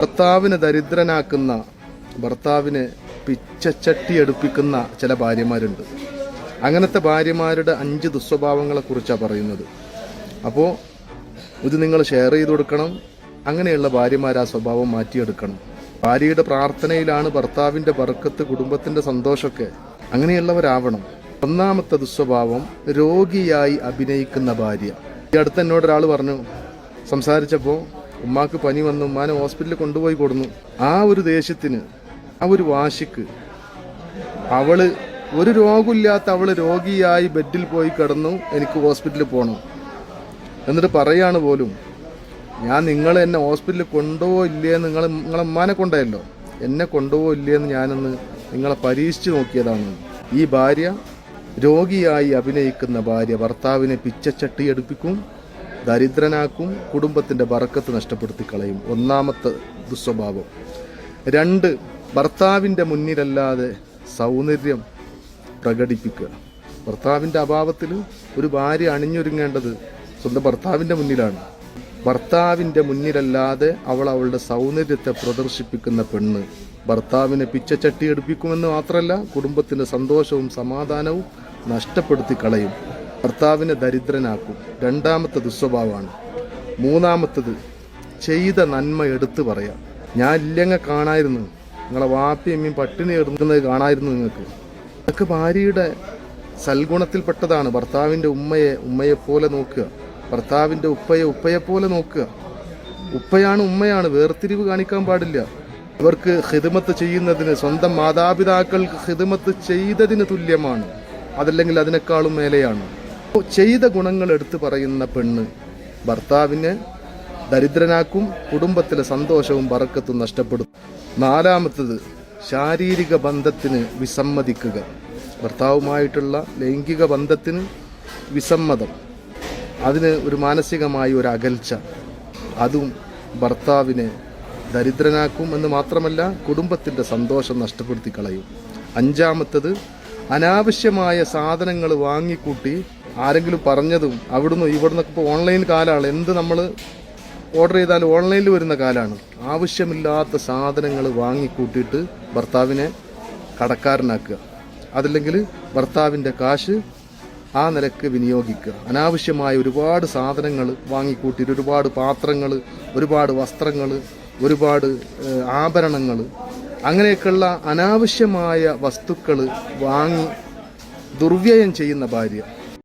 ഭർത്താവിനെ ദരിദ്രനാക്കുന്ന ഭർത്താവിനെ പിച്ചച്ചട്ടി എടുപ്പിക്കുന്ന ചില ഭാര്യമാരുണ്ട്. അങ്ങനത്തെ ഭാര്യമാരുടെ അഞ്ച് ദുസ്വഭാവങ്ങളെ കുറിച്ചാണ് പറയുന്നത്. അപ്പോൾ ഇത് നിങ്ങൾ ഷെയർ ചെയ്ത് കൊടുക്കണം. അങ്ങനെയുള്ള ഭാര്യമാർ ആ സ്വഭാവം മാറ്റിയെടുക്കണം. ഭാര്യയുടെ പ്രാർത്ഥനയിലാണ് ഭർത്താവിന്റെ ബർക്കത്ത് കുടുംബത്തിന്റെ സന്തോഷമൊക്കെ അങ്ങനെയുള്ളവരാവണം. ഒന്നാമത്തെ ദുസ്വഭാവം രോഗിയായി അഭിനയിക്കുന്ന ഭാര്യ. ഈ അടുത്ത് എന്നോട് ഒരാൾ പറഞ്ഞു സംസാരിച്ചപ്പോൾ ഉമ്മാക്ക് പനി വന്നു ഉമ്മാനെ ഹോസ്പിറ്റലിൽ കൊണ്ടുപോയി കൊടുന്നു. ആ ഒരു ദേഷ്യത്തിന് ആ ഒരു വാശിക്ക് അവൾ ഒരു രോഗമില്ലാത്ത അവൾ രോഗിയായി ബെഡിൽ പോയി കിടന്നു എനിക്ക് ഹോസ്പിറ്റലിൽ പോകണം എന്നിട്ട് പറയാണ് പോലും ഞാൻ നിങ്ങൾ എന്നെ ഹോസ്പിറ്റലിൽ കൊണ്ടുപോകോ ഇല്ലേ നിങ്ങൾ നിങ്ങളെ ഉമ്മാനെ കൊണ്ടായല്ലോ. എന്നെ കൊണ്ടുപോകോ ഇല്ലേന്ന് ഞാനൊന്ന് നിങ്ങളെ പരീക്ഷിച്ച് നോക്കിയതാണ്. ഈ ഭാര്യ രോഗിയായി അഭിനയിക്കുന്ന ഭാര്യ ഭർത്താവിനെ പിച്ചച്ചട്ടി എടുപ്പിക്കും ദരിദ്രനാക്കും കുടുംബത്തിന്റെ ബറക്കത്ത് നഷ്ടപ്പെടുത്തി കളയും. ഒന്നാമത്തെ ദുസ്വഭാവം. രണ്ട് ഭർത്താവിന്റെ മുന്നിലല്ലാതെ സൗന്ദര്യം പ്രകടിപ്പിക്കുക. ഭർത്താവിന്റെ അഭാവത്തിൽ ഒരു ഭാര്യ അണിഞ്ഞൊരുങ്ങേണ്ടത് സ്വന്തം ഭർത്താവിന്റെ മുന്നിലാണ്. ഭർത്താവിന്റെ മുന്നിലല്ലാതെ അവൾ അവളുടെ സൗന്ദര്യത്തെ പ്രദർശിപ്പിക്കുന്ന പെണ്ണ്. ഭർത്താവിനെ പിച്ചച്ചട്ടി എടുപ്പിക്കുമെന്ന് മാത്രമല്ല കുടുംബത്തിന്റെ സന്തോഷവും സമാധാനവും നഷ്ടപ്പെടുത്തി കളയും. ഭർത്താവിനെ ദരിദ്രനാക്കും. രണ്ടാമത്തെ ദുസ്വഭാവമാണ് മൂന്നാമത്തത് ചെയ്ത നന്മ എടുത്തു പറയാം. ഞാൻ ഇല്ലങ്ങ കാണായിരുന്നു. നിങ്ങളെ വാപ്പി അമ്മയും പട്ടിണി എടുക്കുന്നത് കാണായിരുന്നു നിങ്ങൾക്ക്. നിങ്ങൾക്ക് ഭാര്യയുടെ സൽഗുണത്തിൽപ്പെട്ടതാണ്. ഭർത്താവിന്റെ ഉമ്മയെ ഉമ്മയെ പോലെ നോക്കുക. ഭർത്താവിന്റെ ഉപ്പയെ ഉപ്പയെ പോലെ നോക്കുക. ഉപ്പയാണ് ഉമ്മയാണ്. വേർതിരിവ് കാണിക്കാൻ പാടില്ല. ഇവർക്ക് ഹിദമത്ത് ചെയ്യുന്നതിന് സ്വന്തം മാതാപിതാക്കൾക്ക് ഹിദമത്ത് ചെയ്തതിന് തുല്യമാണ്. അതല്ലെങ്കിൽ അതിനേക്കാളും മേലെയാണ്. ചെയ്ത ഗുണങ്ങൾ എടുത്തു പറയുന്ന പെണ്ണ് ഭർത്താവിനെ ദരിദ്രനാക്കും കുടുംബത്തിലെ സന്തോഷവും വറക്കത്തും നഷ്ടപ്പെടും. നാലാമത്തത് ശാരീരിക ബന്ധത്തിന് വിസമ്മതിക്കുക. ഭർത്താവുമായിട്ടുള്ള ലൈംഗിക ബന്ധത്തിന് വിസമ്മതം. അതിന് ഒരു മാനസികമായ ഒരു അകൽച്ച. അതും ഭർത്താവിനെ ദരിദ്രനാക്കും എന്ന് മാത്രമല്ല കുടുംബത്തിന്റെ സന്തോഷം നഷ്ടപ്പെടുത്തി കളയും അഞ്ചാമത്തത് അനാവശ്യമായ സാധനങ്ങൾ വാങ്ങിക്കൂട്ടി ആരെങ്കിലും പറഞ്ഞതും അവിടുന്ന് ഇവിടുന്നൊക്കെ ഇപ്പോൾ ഓൺലൈൻ കാലമാണ് എന്ത് നമ്മൾ ഓർഡർ ചെയ്താൽ ഓൺലൈനിൽ വരുന്ന കാലമാണ് ആവശ്യമില്ലാത്ത സാധനങ്ങൾ വാങ്ങിക്കൂട്ടിയിട്ട് ഭർത്താവിനെ കടക്കാരനാക്കുക. അതല്ലെങ്കിൽ ഭർത്താവിന്റെ കാശ് ആ നിലയ്ക്ക് വിനിയോഗിക്കുക. അനാവശ്യമായ ഒരുപാട് സാധനങ്ങൾ വാങ്ങിക്കൂട്ടിയിട്ട് ഒരുപാട് പാത്രങ്ങൾ ഒരുപാട് വസ്ത്രങ്ങൾ ഒരുപാട് ആഭരണങ്ങൾ അങ്ങനെയൊക്കെയുള്ള അനാവശ്യമായ വസ്തുക്കൾ വാങ്ങി ദുർവ്യയം ചെയ്യുന്ന ഭാര്യ.